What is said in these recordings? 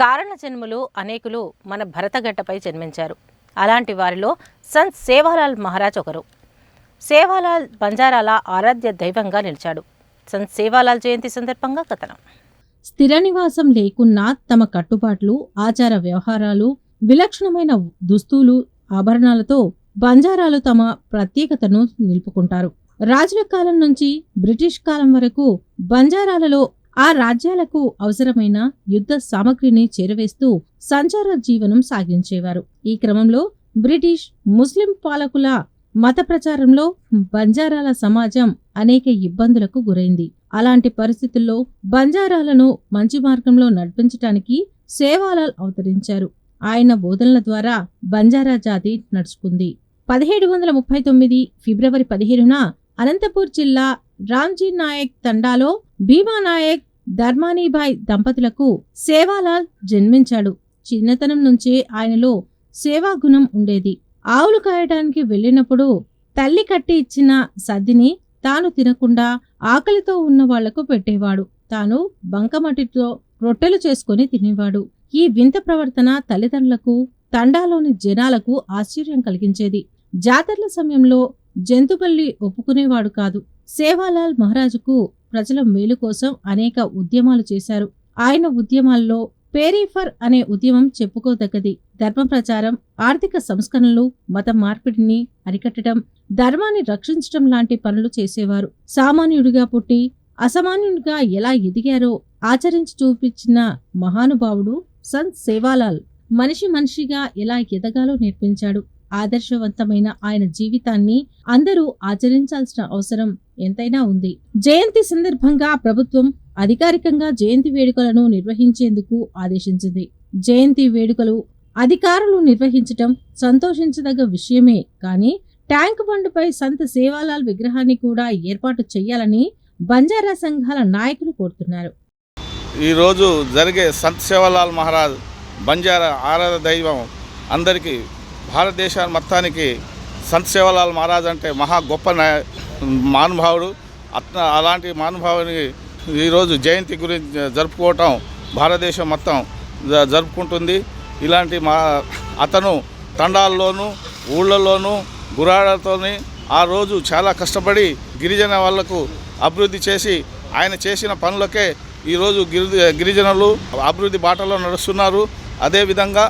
కారణ జన్ములు అనేకులు మన భరతగడ్డపై జన్మించారు. అలాంటి వారిలో సంత్ సేవాలాల్ మహారాజ్ ఒకరు. సేవాలాల్ బంజారాల ఆరాధ్య దైవంగా నిలిచాడు. సంత్ సేవాలాల్ జయంతి సందర్భంగా కథనం. స్థిర నివాసం లేకున్నా తమ కట్టుబాట్లు ఆచార వ్యవహారాలు విలక్షణమైన దుస్తులు ఆభరణాలతో బంజారాలు తమ ప్రత్యేకతను నిలుపుకుంటారు. రాజుల కాలం నుంచి బ్రిటిష్ కాలం వరకు బంజారాలలో ఆ రాజ్యాలకు అవసరమైన యుద్ధ సామగ్రిని చేరవేస్తూ సంచార జీవనం సాగించేవారు. ఈ క్రమంలో బ్రిటిష్ ముస్లిం పాలకుల మత ప్రచారంలో బంజారాల సమాజం అనేక ఇబ్బందులకు గురైంది. అలాంటి పరిస్థితుల్లో బంజారాలను మంచి మార్గంలో నడిపించటానికి సేవాలాల్ అవతరించారు. ఆయన బోధనల ద్వారా బంజారా జాతి నడుచుకుంది. పదిహేడు వందల ముప్పై తొమ్మిది ఫిబ్రవరి పదిహేనున అనంతపూర్ జిల్లా రామ్జీ నాయక్ తండాలో భీమా నాయక్ ధర్మానీబాయ్ దంపతులకు సేవాలాల్ జన్మించాడు. చిన్నతనం నుంచే ఆయనలో సేవాగుణం ఉండేది. ఆవులు కాయడానికి వెళ్ళినప్పుడు తల్లి కట్టి ఇచ్చిన సద్దిని తాను తినకుండా ఆకలితో ఉన్న వాళ్ళకు పెట్టేవాడు. తాను బంకమట్టితో రొట్టెలు చేసుకుని తినేవాడు. ఈ వింత ప్రవర్తన తల్లిదండ్రులకు తండాలోని జనాలకు ఆశ్చర్యం కలిగించేది. జాతరల సమయంలో జంతుబల్లి ఒప్పుకునేవాడు కాదు. సేవాలాల్ మహారాజుకు ప్రజల మేలు కోసం అనేక ఉద్యమాలు చేశారు. ఆయన ఉద్యమాల్లో పేరీఫర్ అనే ఉద్యమం చెప్పుకోదగ్గది. ధర్మ ప్రచారం ఆర్థిక సంస్కరణలు మత మార్పిడిని అరికట్టడం ధర్మాన్ని రక్షించడం లాంటి పనులు చేసేవారు. సామాన్యుడిగా పుట్టి అసామాన్యుడిగా ఎలా ఎదిగారో ఆచరించి చూపించిన మహానుభావుడు సంత్ సేవాలాల్ మనిషి మనిషిగా ఎలా ఎదగాలో నేర్పించాడు. ఆదర్శవంతమైన ఆయన జీవితాన్ని అందరూ ఆచరించాల్సిన అవసరం ఎంతైనా ఉంది. జయంతి సందర్భంగా ప్రభుత్వం అధికారికంగా జయంతి వేడుకలను నిర్వహించేందుకు ఆదేశించింది. జయంతి వేడుకలు అధికారులు నిర్వహించటం సంతోషించదగ్గ విషయమే. కానీ ట్యాంక్ బండ్పై సంత సేవాలాల్ విగ్రహాన్ని కూడా ఏర్పాటు చేయాలని బంజారా సంఘాల నాయకులు కోరుతున్నారు. ఈరోజు జరిగే సంత్ సేవాలాల్ మహారాజ్ బంజారా ఆరాధ దైవం అందరికీ భారతదేశాన్ని మొత్తానికి సంత్ సేవాలాల్ మహారాజ్ అంటే మహా గొప్ప నాయ- మహానుభావుడు అత్న అలాంటి మహానుభావుని ఈరోజు జయంతి గురించి జరుపుకోవటం భారతదేశం మొత్తం జరుపుకుంటుంది. ఇలాంటి మా అతను తండాల్లోనూ ఊళ్ళలోనూ గురాడతోని ఆ రోజు చాలా కష్టపడి గిరిజన వాళ్ళకు అభివృద్ధి చేసి ఆయన చేసిన పనులకే ఈరోజు గిరి గిరిజనులు అభివృద్ధి బాటలో నడుస్తున్నారు. అదేవిధంగా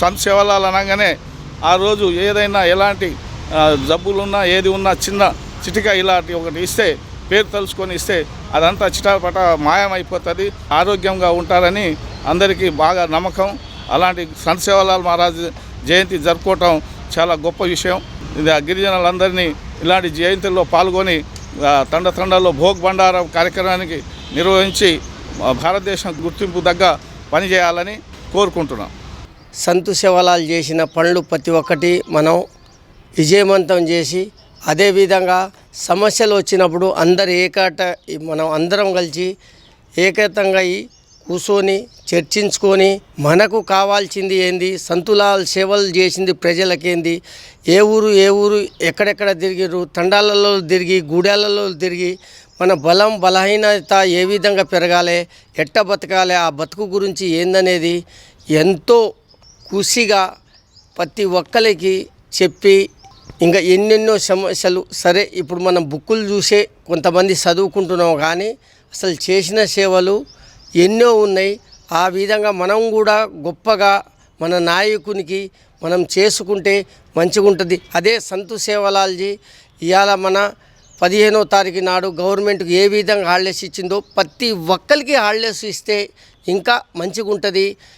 సంత్ సేవలాలు అనగానే ఆ రోజు ఏదైనా ఎలాంటి జబ్బులున్నా ఏది ఉన్నా చిన్న చిటిక ఇలాంటి ఒకటి ఇస్తే పేరు తలుచుకొని ఇస్తే అదంతా చిటాపట మాయమైపోతుంది ఆరోగ్యంగా ఉంటారని అందరికీ బాగా నమ్మకం. అలాంటి సంత్ సేవలాల్ మహారాజ్ జయంతి జరుపుకోవటం చాలా గొప్ప విషయం. ఇది ఆ గిరిజనులందరినీ ఇలాంటి జయంతుల్లో పాల్గొని తండ తండలో భోగ్ బండారం కార్యక్రమానికి నిర్వహించి భారతదేశం గుర్తింపు దగ్గ పనిచేయాలని కోరుకుంటున్నాం. సంతు శివలాల్ చేసిన పనులు ప్రతి ఒక్కటి మనం విజయవంతం చేసి అదేవిధంగా సమస్యలు వచ్చినప్పుడు అందరు ఏకాట మనం అందరం కలిసి ఏకతంగా కూర్చొని చర్చించుకొని మనకు కావాల్సింది ఏంది సంతులాల్ సేవలు చేసింది ప్రజలకేంది ఏ ఊరు ఏ ఊరు ఎక్కడెక్కడ తిరిగిరు తండాలలో తిరిగి గూడాలలో తిరిగి మన బలం బలహీనత ఏ విధంగా పెరగాలి ఎట్ట బతకాలి ఆ బతుకు గురించి ఏందనేది ఎంతో ఖుషిగా ప్రతి ఒక్కరికి చెప్పి ఇంకా ఎన్నెన్నో సమస్యలు. సరే ఇప్పుడు మనం బుక్కులు చూసే కొంతమంది చదువుకుంటున్నాం కానీ అసలు చేసిన సేవలు ఎన్నో ఉన్నాయి. ఆ విధంగా మనం కూడా గొప్పగా మన నాయకునికి మనం చేసుకుంటే మంచిగా ఉంటుంది అదే సంతు సేవలాల్జీ ఇవాళ మన పదిహేనో తారీఖు నాడు గవర్నమెంట్కి ఏ విధంగా హాలిడేస్ ఇచ్చిందో ప్రతి ఒక్కరికి హాలిడేస్ ఇస్తే ఇంకా మంచిగా ఉంటుంది